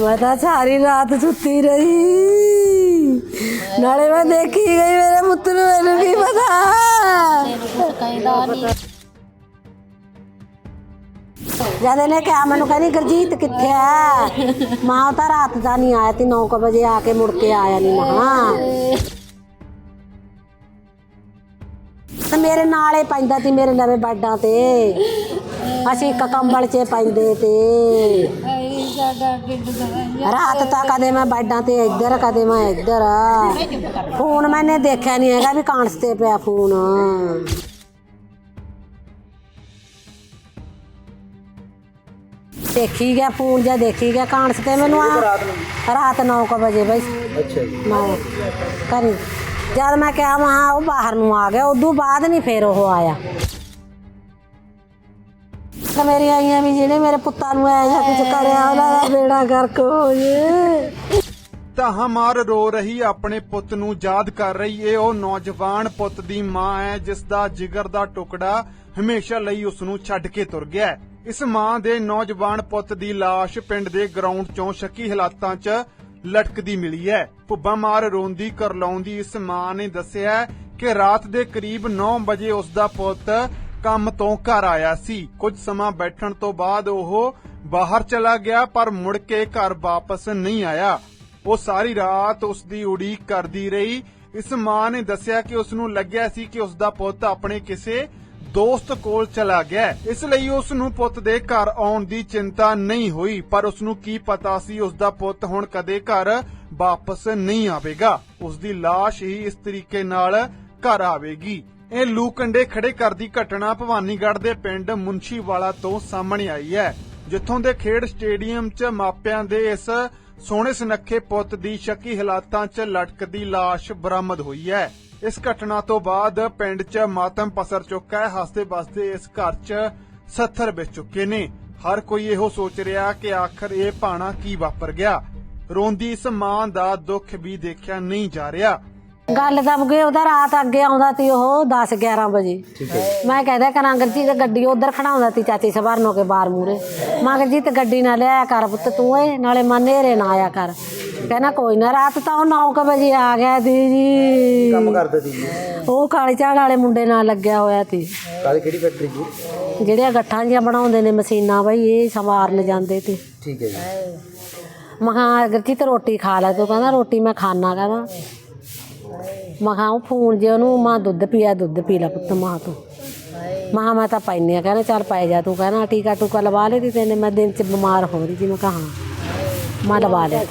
ਮੈਂ ਤਾਂ ਸਾਰੀ ਰਾਤ ਸੁੱਤੀ ਰਹੀ। ਨਾਲੇ ਮੈਂ ਦੇਖੀ ਗਈ ਮੇਰੇ ਪੁੱਤ ਨੂੰ ਮੈਨੂੰ ਕੀ ਪਤਾ? ਕਹਿੰਦਾ ਨਹੀਂ ਜਦ ਇਹਨੇ ਕਿਹਾ, ਮੈਨੂੰ ਕਹਿੰਦੀ, ਗੁਰਜੀਤ ਕਿੱਥੇ ਆ ਮਾਂ ਤਾਂ ਰਾਤ ਦਾ ਨਹੀਂ ਆਇਆ ਤੀ 9 ਵਜੇ ਆ ਕੇ ਮੁੜ ਕੇ ਆਇਆ ਨਹੀਂ ਮਾਂ ਤੇ ਮੇਰੇ ਨਾਲੇ ਪੈਂਦਾ ਤੀ ਮੇਰੇ ਨਵੇਂ ਬੈੱਡਾਂ ਤੇ। ਅਸੀਂ ਇੱਕ ਕੰਬਲ 'ਚ ਪੈਂਦੇ ਤੇ। ਸਾਡਾ ਢਿੱਡ ਦਵਾਈਆਂ ਰਾਤ ਤਾਂ ਕਦੇ ਮੈਂ ਬੈੱਡਾਂ ਤੇ ਇੱਧਰ ਕਦੇ ਮੈਂ ਇੱਧਰ। ਫੋਨ ਮੈਨੇ ਦੇਖਿਆ ਨਹੀਂ ਹੈਗਾ ਵੀ ਕਾਂਸ ਤੇ ਪਿਆ ਫੋਨ। ਦੇਖੀ ਗਿਆ ਫੋਨ ਜਾਂ ਦੇਖੀ ਗਿਆ ਕਾਂਸ ਤੇ ਮੈਨੂੰ ਆ ਰਾਤ 9 ਵਜੇ ਬਈ। ਅੱਛਾ ਜੀ। ਮੈਂ ਕਰੀ ਜਦ ਮੈਂ ਕਿਹਾ ਮਹਾ ਉਹ ਬਾਹਰ ਨੂੰ ਆ ਗਿਆ ਉਦੋਂ ਬਾਅਦ ਨਹੀਂ ਫੇਰ ਉਹ ਆਇਆ। ਤਾਂ ਮੇਰੀ ਆਈਆਂ ਵੀ ਜਿਹਨੇ ਮੇਰੇ ਪੁੱਤਾਂ ਨੂੰ ਐ ਜਾਂ ਕੁਝ ਕਰਿਆ, ਉਹਨਾਂ ਦਾ ਬੇੜਾ ਗਰਕ ਹੋ ਜੇ ਤਾਂ ਮਾਰ ਰੋ ਰਹੀ ਆਪਣੇ ਪੁੱਤ ਨੂੰ ਯਾਦ ਕਰ ਰਹੀ ਏ, ਉਹ ਨੌਜਵਾਨ ਪੁੱਤ ਦੀ ਮਾਂ ਹੈ ਜਿਸ ਦਾ ਜਿਗਰ ਦਾ ਟੁਕੜਾ ਹਮੇਸ਼ਾ ਲਈ ਉਸ ਨੂੰ ਛੱਡ ਕੇ ਤੁਰ ਗਿਆ ਹੈ। ਇਸ ਮਾਂ ਦੇ ਨੌਜਵਾਨ ਪੁੱਤ ਦੀ ਲਾਸ਼ ਪਿੰਡ ਦੇ ਗਰਾਊਂਡ 'ਚੋਂ ਸ਼ੱਕੀ ਹਾਲਾਤਾਂ 'ਚ ਲਟਕਦੀ ਮਿਲੀ ਹੈ ਭੁੱਬਾ ਮਾਰ ਰੋਂਦੀ ਕਰਲਾਉਂਦੀ ਇਸ ਮਾਂ ਨੇ ਦੱਸਿਆ ਹੈ ਕਿ ਰਾਤ ਦੇ ਕਰੀਬ 9 ਵਜੇ ਉਸ ਦਾ ਪੁੱਤ ਕੰਮ ਤੋਂ ਘਰ ਆਇਆ ਸੀ। ਕੁਝ ਸਮਾਂ ਬੈਠਣ ਤੋਂ ਬਾਅਦ ਉਹ ਬਾਹਰ ਚਲਾ ਗਿਆ, ਪਰ ਮੁੜ ਕੇ ਘਰ ਵਾਪਸ ਨਹੀਂ ਆਇਆ। ਉਹ ਸਾਰੀ ਰਾਤ ਉਸ ਦੀ ਉਡੀਕ ਕਰਦੀ ਰਹੀ। ਇਸ ਮਾਂ ਨੇ ਦੱਸਿਆ ਕਿ ਉਸ ਨੂੰ ਲੱਗਿਆ ਸੀ ਕਿ ਉਸ ਦਾ ਪੁੱਤ ਆਪਣੇ ਕਿਸੇ ਦੋਸਤ ਕੋਲ ਚਲਾ ਗਿਆ। ਇਸ ਲਈ ਉਸ ਨੂੰ ਪੁੱਤ ਦੇ ਘਰ ਆਉਣ ਦੀ ਚਿੰਤਾ ਨਹੀਂ ਹੋਈ, ਪਰ ਉਸ ਨੂੰ ਕੀ ਪਤਾ ਸੀ ਉਸ ਦਾ ਪੁੱਤ ਹੁਣ ਕਦੇ ਘਰ ਵਾਪਸ ਨਹੀਂ ਆਵੇਗਾ। ਉਸ ਦੀ লাশ ਹੀ ਇਸ ਤਰੀਕੇ ਨਾਲ ਘਰ ਆਵੇਗੀ। ਇਹ ਲੂ ਕੰਡੇ ਖੜੇ ਕਰਦੀ ਘਟਨਾ ਭਵਾਨੀਗੜ੍ਹ ਦੇ ਪਿੰਡ ਮੁੰਸ਼ੀਵਾਲਾ ਤੋਂ ਸਾਹਮਣੇ ਆਈ ਹੈ, ਜਿੱਥੋਂ ਦੇ ਖੇਡ ਸਟੇਡੀਅਮ 'ਚ ਮਾਪਿਆਂ ਦੇ ਇਸ ਸੋਹਣੇ ਸੁਨੱਖੇ ਪੁੱਤ ਦੀ ਸ਼ੱਕੀ ਹਾਲਾਤਾਂ 'ਚ ਲਟਕਦੀ ਲਾਸ਼ ਬਰਾਮਦ ਹੋਈ ਹੈ। ਇਸ ਘਟਨਾ ਤੋਂ ਬਾਅਦ ਪਿੰਡ 'ਚ ਮਾਤਮ ਪਸਰ ਚੁੱਕਾ ਹੈ, ਹੱਸਦੇ ਬਸਦੇ ਇਸ ਘਰ 'ਚ 70 ਵਿੱਚ ਚੁੱਕੇ ਨੇ। ਹਰ ਕੋਈ ਇਹੋ ਸੋਚ ਰਿਹਾ ਕਿ ਆਖਰ ਇਹ ਭਾਣਾ ਕੀ ਵਾਪਰ ਗਿਆ। ਰੋਂਦੀ ਇਸ ਮਾਂ ਦਾ ਦੁੱਖ ਵੀ ਦੇਖਿਆ ਨਹੀਂ ਜਾ ਰਿਹਾ। ਗੱਲ ਦਬ ਗਏ ਉਹਦਾ ਰਾਤ ਅੱਗੇ ਆਉਂਦਾ ਤੀ ਉਹ 10 11 ਵਜੇ। ਠੀਕ ਹੈ। ਮੈਂ ਕਹਿੰਦਾ ਕਰਾਂਗਰ ਜੀ ਤੇ ਗੱਡੀ ਉਧਰ ਖੜਾਉਂਦਾ ਤੀ ਚਾਚੀ ਸਵਰਨੋ ਕੇ ਬਾਰ ਮੂਰੇ ਮਗਰ ਜੀ ਤੇ ਗੱਡੀ ਨਾ ਲਿਆਇਆ ਕਰ ਪੁੱਤ ਤੂੰ ਏ ਨਾਲੇ ਮਨ ਨੇਰੇ ਨਾ ਆਇਆ ਕਰ। ਕਹਿੰਦਾ ਕੋਈ ਨਾ ਰਾਤ ਤਾਂ ਉਹ 9 ਵਜੇ ਆ ਗਿਆ ਤੀ ਜੀ। ਕੰਮ ਕਰਦੇ ਸੀ ਉਹ ਕਾਲੀ ਝਾੜ ਵਾਲੇ ਮੁੰਡੇ ਨਾਲ ਲੱਗਿਆ ਹੋਇਆ ਤੀ ਕਾਹਦੀ ਕਿਹੜੀ ਫੈਕਟਰੀ ਜੀ? ਜਿਹੜੀਆਂ ਗੱਠਾਂ ਜੀਆਂ ਬਣਾਉਂਦੇ ਨੇ ਮਸ਼ੀਨਾਂ ਬਈ ਇਹ ਸਵਾਰਨ ਜਾਂਦੇ ਤੇ ਠੀਕ ਹੈ ਜੀ। ਮਹਾ ਅਗਰਜੀ ਤੇ ਰੋਟੀ ਖਾ ਲੈ ਤੂੰ ਕਹਿੰਦਾ ਰੋਟੀ ਮੈਂ ਖਾਣਾ ਕਹਿੰਦਾ ਮਹਾ ਉਹ ਫੋਨ ਜੇ ਉਹਨੂੰ ਮਾਂ ਦੁੱਧ ਪੀਆ ਦੁੱਧ ਪੀ ਲੈ ਪੁੱਤ ਮਾਂ ਤੂੰ। ਮਹਾ ਮੈਂ ਤਾਂ ਪੈਨੇ ਆ ਕਹਿੰਦਾ ਚੱਲ ਪੈ ਜਾ ਤੂੰ ਕਹਿੰਦਾ ਟੀਕਾ ਟੂਕਾ ਲਵਾ ਲੈ ਤੀ ਤੈਨੇ ਮੈਂ ਦਿਨ ਚ ਬਿਮਾਰ ਹੋ ਰਹੀ ਸੀ ਮੈਂ ਕਹਾ ਮੈਂ ਲਵਾ ਲਿਆ।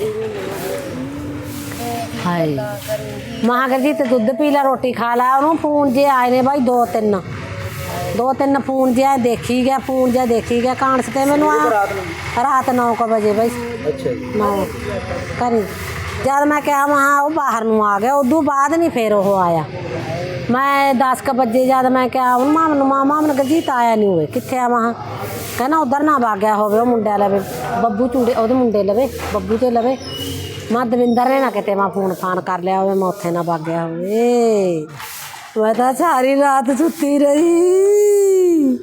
ਹਾਏ। ਮਹਾ ਅਗਰਜੀ ਤੇ ਦੁੱਧ ਪੀ ਲੈ ਰੋਟੀ ਖਾ ਲੈ ਉਹਨੂੰ ਫੋਨ ਜੇ ਆਏ ਨੇ ਬਾਈ ਦੋ ਤਿੰਨ। ਦੋ ਤਿੰਨ ਫੋਨ ਜਿਹਾ ਦੇਖੀ ਗਿਆ ਫੋਨ ਜਿਹਾ ਦੇਖੀ ਗਿਆ ਕਾਂਸ ਤੇ ਮੈਨੂੰ ਆ ਰਾਤ 9 ਵਜੇ ਬਾਈ। ਅੱਛਾ ਜੀ। ਮੈਂ ਕਰੀ ਜਦ ਮੈਂ ਕਿਹਾ ਮਹਾ ਉਹ ਬਾਹਰ ਨੂੰ ਆ ਗਿਆ, ਉਦੋਂ ਬਾਅਦ ਨਹੀਂ ਫੇਰ ਉਹ ਆਇਆ। ਮੈਂ 10 ਕ ਵਜੇ ਜਦ ਮੈਂ ਕਿਹਾ ਉਹ ਮਾਮ ਨੂੰ, ਮਾਮਾ ਮਨ ਗਰਜੀਤ ਆਇਆ ਨਹੀਂ ਹੋਏ ਕਿੱਥੇ ਆ ਮਹਾ ਕਹਿੰਦਾ ਉਧਰ ਨਾ ਵਾਗਿਆ ਹੋਵੇ, ਉਹ ਮੁੰਡਿਆਂ ਲਵੇ, ਬੱਬੂ ਚੂੜੇ ਉਹਦੇ ਮੁੰਡੇ ਲਵੇ, ਬੱਬੂ ਤੇ ਲਵੇ। ਮੈਂ ਦਵਿੰਦਰ ਨੇ ਨਾ ਕਿਤੇ ਮੈਂ ਫੋਨ ਫਾਨ ਕਰ ਲਿਆ ਹੋਵੇ, ਮੈਂ ਉੱਥੇ ਨਾ ਵਾਗਿਆ ਹੋਵੇ। ਮੈਂ ਤਾਂ ਸਾਰੀ ਰਾਤ ਸੁੱਤੀ ਰਹੀ।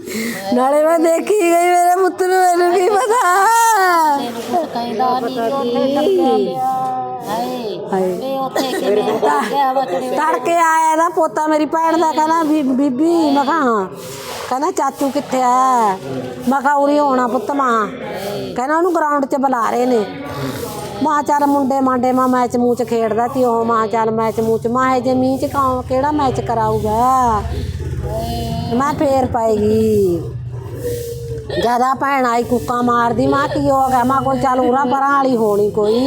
ਨਾਲੇ ਮੈਂ ਦੇਖੀ ਗਈ ਮੇਰੇ ਪੁੱਤ ਨੂੰ, ਮੈਨੂੰ ਕੀ ਪਤਾ? ਹਾਏ। ਉੱਥੇ ਕਿਵੇਂ ਤੜਕੇ ਆਇਆ ਦਾ ਪੋਤਾ ਮੇਰੀ ਭੈਣ ਦਾ ਕਹਿੰਦਾ ਵੀ ਬੀਬੀ ਮੈਂ ਕਿਹਾ ਹਾਂ। ਕਹਿੰਦਾ ਚਾਚੂ ਕਿੱਥੇ ਆ ਮੈਂ ਕਿਹਾ ਉਰੀ ਹੋਣਾ ਪੁੱਤ ਮਾਂ। ਕਹਿੰਦਾ ਉਹਨੂੰ ਗਰਾਊਂਡ 'ਚ ਬੁਲਾ ਰਹੇ ਨੇ। ਮਾਂ ਚੱਲ ਮੁੰਡੇ ਮਾਂਡੇ ਮਾਂ ਮੈਚ ਮੂਚ ਖੇਡਦਾ ਤੀ ਉਹ। ਮਾਂ ਚੱਲ ਮੈਚ ਮੂਚ ਮਾਂ ਇਹ ਜੇ ਮੀਂਹ 'ਚ ਕੌਣ ਕਿਹੜਾ ਮੈਚ ਕਰਾਊਗਾ? ਮੈਂ ਫੇਰ ਪਾਏਗੀ। ਜ਼ਿਆਦਾ ਭੈਣ ਆਈ ਕੁੱਕਾ ਮਾਰਦੀ, ਮਾਂ ਕੀ ਹੋ ਗਿਆ? ਮਾਂ ਕੋਈ ਚੱਲ ਉਰਾ ਪਰਾਂ ਵਾਲੀ ਹੋਣੀ ਕੋਈ।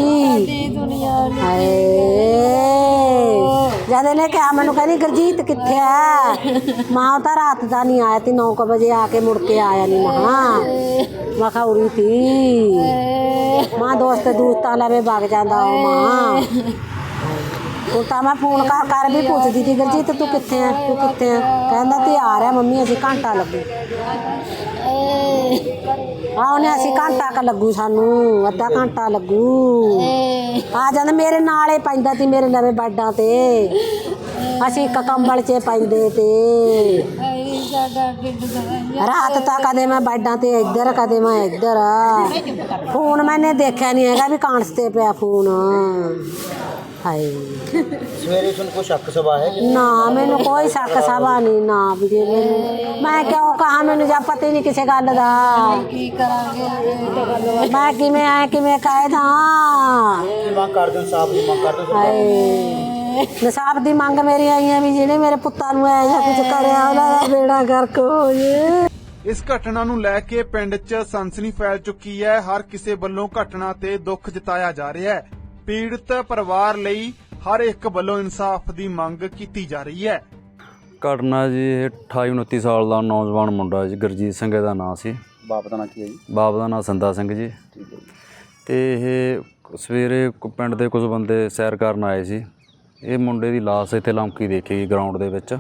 ਹਾਏ। ਜਦ ਇਹਨੇ ਕਿਹਾ, ਮੈਨੂੰ ਕਹਿੰਦੀ, ਗੁਰਜੀਤ ਕਿੱਥੇ ਆ ਮਾਂ ਤਾਂ ਰਾਤ ਦਾ ਨਹੀਂ ਆਇਆ ਤੀ 9 ਵਜੇ ਆ ਕੇ ਮੁੜ ਕੇ ਆਇਆ ਨਹੀਂ ਮਾਂ ਮੈਂ ਕਿਹਾ, ਉਰੀ ਤੀ। ਮਾਂ ਦੋਸਤ ਦੋਸਤਾਂ ਲਵੇ ਵਗ ਜਾਂਦਾ ਉਹ ਮਾਂ। ਉਹ ਤਾਂ ਮੈਂ ਫੋਨ ਕਰ ਕਰ ਵੀ ਪੁੱਛਦੀ ਤੀ ਗੁਰਜੀਤ ਤੂੰ ਕਿੱਥੇ ਆ? ਤੂੰ ਕਿੱਥੇ ਆ? ਕਹਿੰਦਾ ਤੇ ਆ ਰਿਹਾ ਮੰਮੀ ਅਸੀਂ ਘੰਟਾ ਲੱਗੂ। ਆ ਉਹਨੇ ਅਸੀਂ ਘੰਟਾ ਕ ਲੱਗੂ ਸਾਨੂੰ ਅੱਧਾ ਘੰਟਾ ਲੱਗੂ। ਆ ਜਾਂਦਾ ਮੇਰੇ ਨਾਲ ਪੈਂਦਾ ਸੀ ਮੇਰੇ ਲਵੇ ਬੈੱਡਾਂ ਤੇ। ਅਸੀਂ ਇੱਕ ਕੰਬਲ 'ਚ ਪੈਂਦੇ ਤੇ। ਰਾਤ ਤਾਂ ਕਦੇ ਮੈਂ ਬੈਡਾਂ ਤੇ ਇੱਧਰ ਕਦੇ ਮੈਂ ਇੱਧਰ। ਫੋਨ ਮੈਨੇ ਦੇਖਿਆ ਨਹੀਂ ਹੈਗਾ ਵੀ ਕਾਂਸ ਤੇ ਪਿਆ ਫੋਨ। ਹਾਏ। ਸਵੇਰੇ ਤੁਹਾਨੂੰ ਕੋਈ ਸ਼ੱਕ ਸਵਾ ਹੈ ਨਾ ਮੈਨੂੰ ਕੋਈ ਸ਼ੱਕ ਸਭਾ ਨਹੀਂ ਨਾ ਵੀਰੇ ਮੈਨੂੰ ਮੈਂ ਕਿਉਂ ਕਹਾ ਮੈਨੂੰ ਜਾਂ ਪਤਾ ਹੀ ਨਹੀਂ ਕਿਸੇ ਗੱਲ ਦਾ। ਕੀ ਕਰਾਂਗੇ ਮੈਂ ਕਿਵੇਂ ਕਹਿ ਦਾਂ? ਮੰਗ ਕਰਦੇ ਹੋ ਸਾਫ਼ ਦੀ ਮੰਗ ਕਰਦੇ ਹੋ ਹਾਏ। ਨਸਾਬ ਦੀ ਮੰਗ ਮੇਰੀ ਆਈ ਹੈ ਵੀ ਜਿਹਨੇ ਮੇਰੇ ਪੁੱਤਾਂ ਨੂੰ ਐ ਜਾਂ ਕੁਝ ਕਰਿਆ ਉਹਦਾ ਬੇੜਾ ਗਰਕ ਹੋ ਜੇ। ਇਸ ਘਟਨਾ ਨੂੰ ਲੈ ਕੇ ਪਿੰਡ 'ਚ ਸਨਸਨੀ ਫੈਲ ਚੁੱਕੀ ਹੈ। ਹਰ ਕਿਸੇ ਵੱਲੋਂ ਘਟਨਾ ਤੇ ਦੁੱਖ ਜਤਾਇਆ ਜਾ ਰਿਹਾ ਹੈ। ਪੀੜਤ ਪਰਿਵਾਰ ਲਈ ਹਰ ਇੱਕ ਵੱਲੋਂ ਇਨਸਾਫ ਦੀ ਮੰਗ ਕੀਤੀ ਜਾ ਰਹੀ ਹੈ। ਘਟਨਾ ਜੀ ਇਹ 28 29 ਸਾਲ ਦਾ ਨੌਜਵਾਨ ਮੁੰਡਾ ਜੀ ਗੁਰਜੀਤ ਸਿੰਘ ਦਾ ਨਾਂ ਸੀ। ਬਾਪ ਦਾ ਨਾਂ ਕੀ ਹੈ ਜੀ? ਬਾਪ ਦਾ ਨਾਂ ਸੰਦਾ ਸਿੰਘ ਜੀ। ਠੀਕ ਹੈ ਤੇ ਇਹ ਸਵੇਰੇ ਪਿੰਡ ਦੇ ਕੁਝ ਬੰਦੇ ਸੈਰ ਕਰਨ ਆਏ ਸੀ। ਇਹ ਮੁੰਡੇ ਦੀ ਲਾਸ਼ ਇੱਥੇ ਲੰਕੀ ਦੇਖੀ ਗਈ ਗਰਾਊਂਡ ਦੇ ਵਿੱਚ।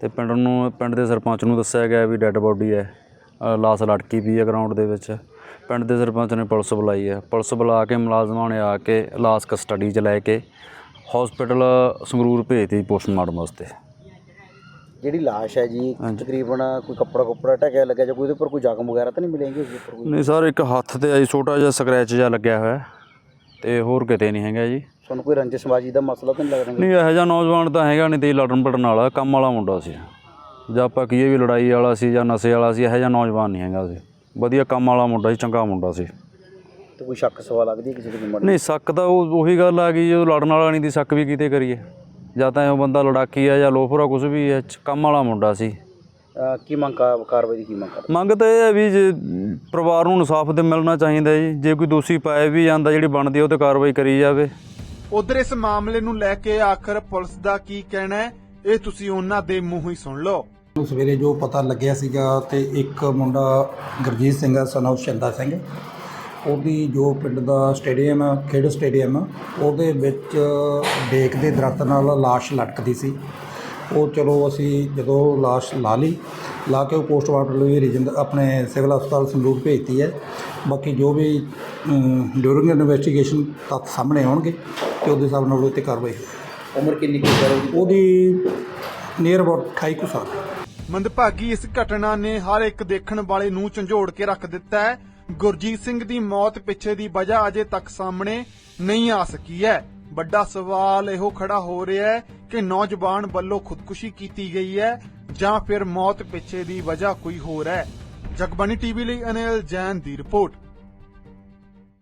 ਤੇ ਪਿੰਡ ਨੂੰ ਪਿੰਡ ਦੇ ਸਰਪੰਚ ਨੂੰ ਦੱਸਿਆ ਗਿਆ ਵੀ ਡੈੱਡ ਬੋਡੀ ਹੈ। ਲਾਸ਼ ਲਟਕੀ ਪਈ ਹੈ ਗਰਾਊਂਡ ਦੇ ਵਿੱਚ। ਪਿੰਡ ਦੇ ਸਰਪੰਚ ਨੇ ਪੁਲਿਸ ਬੁਲਾਈ ਹੈ। ਪੁਲਿਸ ਬੁਲਾ ਕੇ ਮੁਲਾਜ਼ਮਾਂ ਨੇ ਆ ਕੇ ਲਾਸ਼ ਕਸਟਡੀ 'ਚ ਲੈ ਕੇ ਹਸਪੀਟਲ ਸੰਗਰੂਰ ਭੇਜਤੀ ਪੋਸਟਮਾਰਟਮ ਵਾਸਤੇ। ਜਿਹੜੀ ਲਾਸ਼ ਹੈ ਜੀ ਤਕਰੀਬਨ ਕੋਈ ਕੱਪੜਾ ਕੁੱਪੜਾ ਢਕਿਆ ਲੱਗਿਆ ਜਾਂ ਕੋਈ ਉਹਦੇ ਉੱਪਰ ਕੋਈ ਜ਼ਖਮ ਵਗੈਰਾ ਤਾਂ ਨਹੀਂ ਮਿਲੇਗੇ ਉਸ ਉੱਪਰ ਕੋਈ? ਨਹੀਂ ਸਰ ਇੱਕ ਹੱਥ ਤੇ ਅਜੀ ਛੋਟਾ ਜਿਹਾ ਸਕ੍ਰੈਚ ਜਿਹਾ ਲੱਗਿਆ ਹੋਇਆ ਹੈ ਤੇ ਹੋਰ ਕਿਤੇ ਨਹੀਂ ਹੈਗਾ ਜੀ। ਤੁਹਾਨੂੰ ਕੋਈ ਰੰਜਿਸ਼ਬਾਜੀ ਦਾ ਮਸਲਾ ਤਾਂ ਨਹੀਂ ਲੱਗਦਾ ਨਹੀਂ ਇਹੋ ਜਿਹਾ ਨੌਜਵਾਨ ਤਾਂ ਹੈਗਾ ਨਹੀਂ ਤੇ ਲੜਨ ਪੜਨ ਵਾਲਾ ਕੰਮ ਵਾਲਾ ਮੁੰਡਾ ਸੀ। ਜਾਂ ਆਪਾਂ ਕਹੀਏ ਵੀ ਲੜਾਈ ਵਾਲਾ ਸੀ ਜਾਂ ਨਸ਼ੇ ਵਾਲਾ ਸੀ ਇਹੋ ਜਿਹਾ ਨੌਜਵਾਨ ਨਹੀਂ ਹੈਗਾ ਸੀ। ਵਧੀਆ ਕੰਮ ਵਾਲਾ ਮੁੰਡਾ ਸੀ ਚੰਗਾ ਮੁੰਡਾ ਸੀ। ਤੇ ਕੋਈ ਸ਼ੱਕ ਸਵਾ ਲੱਗਦੀ ਹੈ ਕਿਸੇ ਦੇ ਮਨ ਨਹੀਂ ਸ਼ੱਕ ਤਾਂ ਉਹ ਉਹੀ ਗੱਲ ਆ ਗਈ ਜਦੋਂ ਲੜਨ ਵਾਲਾ ਨਹੀਂ ਦੀ ਸ਼ੱਕ ਵੀ ਕਿਤੇ ਕਰੀਏ। ਜਾਂ ਤਾਂ ਇਹ ਬੰਦਾ ਲੜਾਕੀ ਆ ਜਾਂ ਲੋਫਰਾ ਕੁਝ ਵੀ ਹੈ ਚ- ਕੰਮ ਵਾਲਾ ਮੁੰਡਾ ਸੀ। ਕੀ ਮੰਗ ਕਾ- ਕਾਰਵਾਈ ਦੀ ਕੀ ਮੰਗ ਕਰਦੇ? ਮੰਗ ਤਾਂ ਇਹ ਹੈ ਵੀ ਜੇ ਪਰਿਵਾਰ ਨੂੰ ਇਨਸਾਫ ਤੇ ਮਿਲਣਾ ਚਾਹੀਦਾ ਜੀ ਜੇ ਕੋਈ ਦੋਸ਼ੀ ਪਾਇਆ ਵੀ ਜਾਂਦਾ ਜਿਹੜੀ ਬਣਦੀ ਆ ਉਹ ਤੇ ਕਾਰਵਾਈ ਕਰੀ ਜਾਵੇ। ਉਧਰ ਇਸ ਮਾਮਲੇ ਨੂੰ ਲੈ ਕੇ ਆਖਰ ਪੁਲਿਸ ਦਾ ਕੀ ਕਹਿਣਾ ਹੈ ਇਹ ਤੁਸੀਂ ਉਹਨਾਂ ਦੇ ਮੂੰਹੋਂ ਹੀ ਸੁਣ ਲਓ। ਸਵੇਰੇ ਜੋ ਪਤਾ ਲੱਗਿਆ ਸੀਗਾ ਤੇ ਇੱਕ ਮੁੰਡਾ ਗੁਰਜੀਤ ਸਿੰਘ ਆ son of ਸ਼ੰਦਾ ਸਿੰਘ। ਉਹਦੀ ਜੋ ਪਿੰਡ ਦਾ ਸਟੇਡੀਅਮ ਆ ਖੇਡ ਸਟੇਡੀਅਮ ਆ, ਉਹਦੇ ਵਿੱਚ ਡੇਕ ਦੇ ਦਰਖਤ ਨਾਲ ਲਾਸ਼ ਲਟਕਦੀ ਸੀ। ਉਹ ਚਲੋ ਅਸੀਂ ਜਦੋਂ ਲਾਸ਼ ਲਾ ਲਈ ਲਾ ਕੇ ਉਹ ਪੋਸਟਮਾਰਟਮ ਲਈ ਰੀਜਨ ਆਪਣੇ ਸਿਵਲ ਹਸਪਤਾਲ ਸੰਗਰੂਰ ਭੇਜਤੀ ਹੈ। ਬਾਕੀ ਜੋ ਵੀ ਡਿਊਰਿੰਗ ਇਨਵੈਸਟੀਗੇਸ਼ਨ ਤੱਥ ਸਾਹਮਣੇ ਆਉਣਗੇ ਤੇ ਉਹਦੇ ਹਿਸਾਬ ਨਾਲ ਉਹਦੇ ਤੇ ਕਾਰਵਾਈ ਹੋਵੇਗੀ ਉਮਰ ਕਿੰਨੀ ਕੁ ਹੈ? ਉਹਦੀ ਉਹਦੀ ਨੀਅਰ ਅਬਾਊਟ 28 ਕੁ ਸਾਲ। ਮੰਦਭਾਗੀ ਇਸ ਘਟਨਾ ਨੇ ਹਰ ਇੱਕ ਦੇਖਣ ਵਾਲੇ ਨੂੰ ਝੰਜੋੜ ਕੇ ਰੱਖ ਦਿੱਤਾ ਹੈ। ਗੁਰਜੀਤ ਸਿੰਘ ਦੀ ਮੌਤ ਪਿੱਛੇ ਦੀ ਵਜ੍ਹਾ ਅਜੇ ਤੱਕ ਸਾਹਮਣੇ ਨਹੀਂ ਆ ਸਕੀ ਹੈ। ਵੱਡਾ ਸਵਾਲ ਇਹੋ ਖੜਾ ਹੋ ਰਿਹਾ ਹੈ ਕਿ ਨੌਜਵਾਨ ਵੱਲੋਂ ਖੁਦਕੁਸ਼ੀ ਕੀਤੀ ਗਈ ਹੈ ਜਾਂ ਫਿਰ ਮੌਤ ਪਿੱਛੇ ਦੀ ਵਜ੍ਹਾ ਕੋਈ ਹੋਰ ਹੈ। ਜਗਬਾਨੀ ਟੀਵੀ ਲਈ ਅਨਿਲ ਜੈਨ ਦੀ ਰਿਪੋਰਟ।